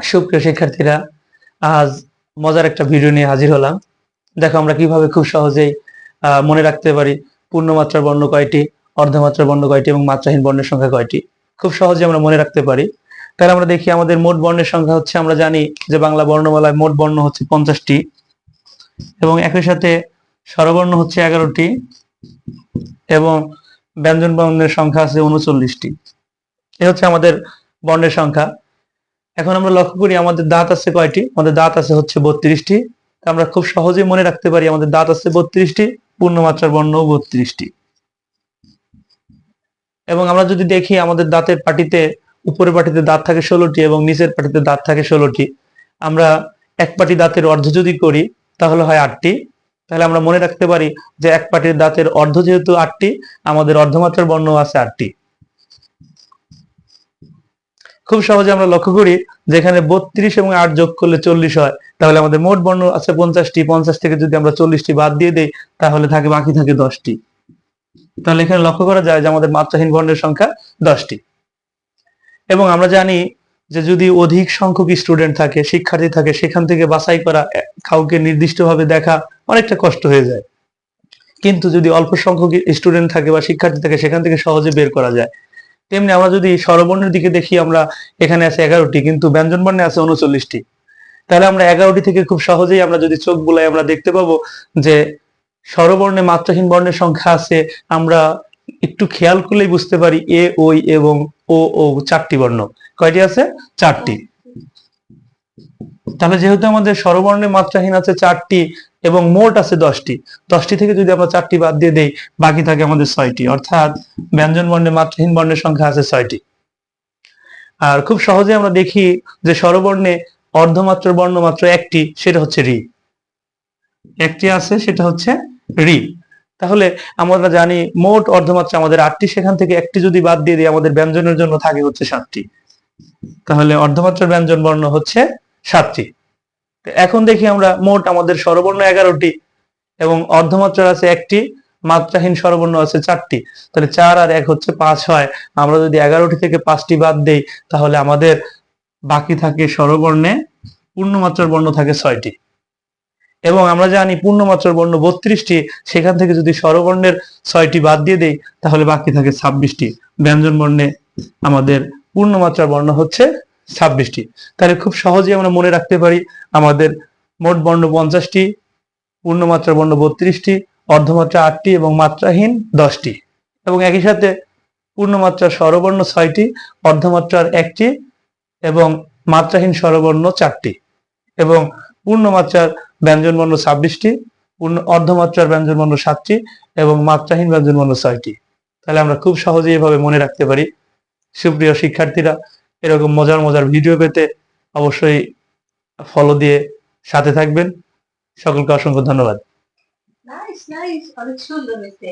সুপ্রিয় শিক্ষার্থীরা, আজ মজার একটা ভিডিও নিয়ে হাজির হলাম। দেখো আমরা কীভাবে খুব সহজেই মনে রাখতে পারি পূর্ণমাত্রার বর্ণ কয়টি, অর্ধমাত্রার বর্ণ কয়টি এবং মাত্রাহীন বর্ণের সংখ্যা কয়টি। খুব সহজে আমরা মনে রাখতে পারি। তাহলে আমরা দেখি আমাদের মোট বর্ণের সংখ্যা হচ্ছে, আমরা জানি যে বাংলা বর্ণমালায় মোট বর্ণ হচ্ছে পঞ্চাশটি এবং একই সাথে স্বরবর্ণ হচ্ছে এগারোটি এবং ব্যঞ্জন বর্ণের সংখ্যা আছে উনচল্লিশটি। এ হচ্ছে আমাদের বর্ণের সংখ্যা। এখন আমরা লক্ষ্য করি আমাদের দাঁত আছে কয়টি? আমাদের দাঁত আছে হচ্ছে বত্রিশটি। আমরা খুব সহজেই মনে রাখতে পারি আমাদের দাঁত আছে বত্রিশটি, পূর্ণমাত্রার বর্ণ বত্রিশটি। এবং আমরা যদি দেখি আমাদের দাঁতের পাটিতে, উপরের পাটিতে দাঁত থাকে ষোলোটি এবং নিচের পাটিতে দাঁত থাকে ষোলোটি, আমরা এক পাটি দাঁতের অর্ধ যদি করি, তাহলে হয় আটটি। তাহলে আমরা মনে রাখতে পারি যে এক পাটির দাঁতের অর্ধ যেহেতু আটটি, আমাদের অর্ধমাত্রার বর্ণ আছে আটটি। খুব সহজে আমরা লক্ষ্য করি যেখানে বত্রিশ এবং আট যোগ করলে চল্লিশ হয়। তাহলে আমাদের মোট বর্ণ আছে পঞ্চাশটি। পঞ্চাশ থেকে যদি আমরা চল্লিশটি বাদ দিয়ে দিই, তাহলে থাকে, বাকি থাকে দশটি। তাহলে এখানে লক্ষ্য করা যায় যে আমাদের মাত্রাহীন বর্ণের সংখ্যা দশটি। এবং আমরা জানি যে যদি অধিক সংখ্যক স্টুডেন্ট থাকে, শিক্ষার্থী থাকে, সেখান থেকে বাছাই করা কাউকে নির্দিষ্টভাবে দেখা অনেকটা কষ্ট হয়ে যায়। কিন্তু যদি অল্প সংখ্যক স্টুডেন্ট থাকে বা শিক্ষার্থী থাকে, সেখান থেকে সহজে বের করা যায়। তেমনি আমরা যদি স্বরবর্ণের দিকে দেখি, আমরা এখানে আছে এগারোটি, কিন্তু ব্যঞ্জন বর্ণে আছে উনচল্লিশটি। তাহলে আমরা এগারোটি থেকে খুব সহজেই আমরা যদি চোখ বুলাই আমরা দেখতে পাবো যে স্বরবর্ণে মাত্রাহীন বর্ণের সংখ্যা আছে, আমরা একটু খেয়াল করলেই বুঝতে পারি এ ওই এবং ও ও চারটি বর্ণ। কয়টি আছে? চারটি। তাহলে যেহেতু আমাদের স্বরবর্ণে মাত্রাহীন আছে চারটি এবং মোট আছে দশটি দশটি থেকে যদি আমরা চারটি বাদ দিয়ে দেই, বাকি থাকে আমাদের ছয়টি। অর্থাৎ ব্যঞ্জন বর্ণে মাত্রাহীন বর্ণের সংখ্যা আছে ছয়টি। আর খুব সহজে আমরা দেখি যে স্বরবর্ণে অর্ধমাত্র বর্ণ মাত্র একটি, সেটা হচ্ছে রি। একটি আছে, সেটা হচ্ছে রি। তাহলে আমরা জানি মোট অর্ধমাত্রা আমাদের আটটি, সেখান থেকে একটি যদি বাদ দিয়ে দিই, আমাদের ব্যঞ্জনের জন্য থাকে হচ্ছে সাতটি। তাহলে অর্ধমাত্রার ব্যঞ্জন বর্ণ হচ্ছে সাতটি। এখন দেখি আমরা মোট আমাদের স্বরবর্ণ এগারোটি এবং অর্ধমাত্রার আছে একটি, মাত্রাহীন স্বরবর্ণ আছে চারটি। তাহলে চার আর এক হচ্ছে পাঁচ হয়। আমরা যদি এগারোটি থেকে পাঁচটি বাদ দেই, তাহলে আমাদের বাকি থাকে স্বরবর্ণে পূর্ণমাত্রার বর্ণ থাকে ছয়টি। এবং আমরা জানি পূর্ণমাত্রার বর্ণ বত্রিশটি, সেখান থেকে যদি স্বরবর্ণের ছয়টি বাদ দিয়ে দেই, তাহলে বাকি থাকে ছাব্বিশটি। ব্যঞ্জন বর্ণে আমাদের পূর্ণমাত্রার বর্ণ হচ্ছে ছাব্বিশটি। তাহলে খুব সহজেই আমরা মনে রাখতে পারি আমাদের মোট বর্ণ পঞ্চাশটি পূর্ণমাত্রার বর্ণ বত্রিশটি, অর্ধমাত্রা আটটি এবং মাত্রাহীন দশটি। এবং একই সাথে পূর্ণমাত্রার স্বরবর্ণ ছয়টি, অর্ধমাত্রার একটি এবং মাত্রাহীন স্বরবর্ণ চারটি। এবং পূর্ণমাত্রার ব্যঞ্জনবর্ণ ছাব্বিশটি, পূর্ণ, অর্ধমাত্রার ব্যঞ্জনবর্ণ সাতটি এবং মাত্রাহীন ব্যঞ্জনবর্ণ ছয়টি। তাহলে আমরা খুব সহজেই এভাবে মনে রাখতে পারি। সুপ্রিয় শিক্ষার্থীরা এরকম মজার মজার ভিডিও পেতে অবশ্যই ফলো দিয়ে সাথে থাকবেন। সকলকে অসংখ্য ধন্যবাদ। নাইস নাইস অনেক সুন্দর হয়েছে।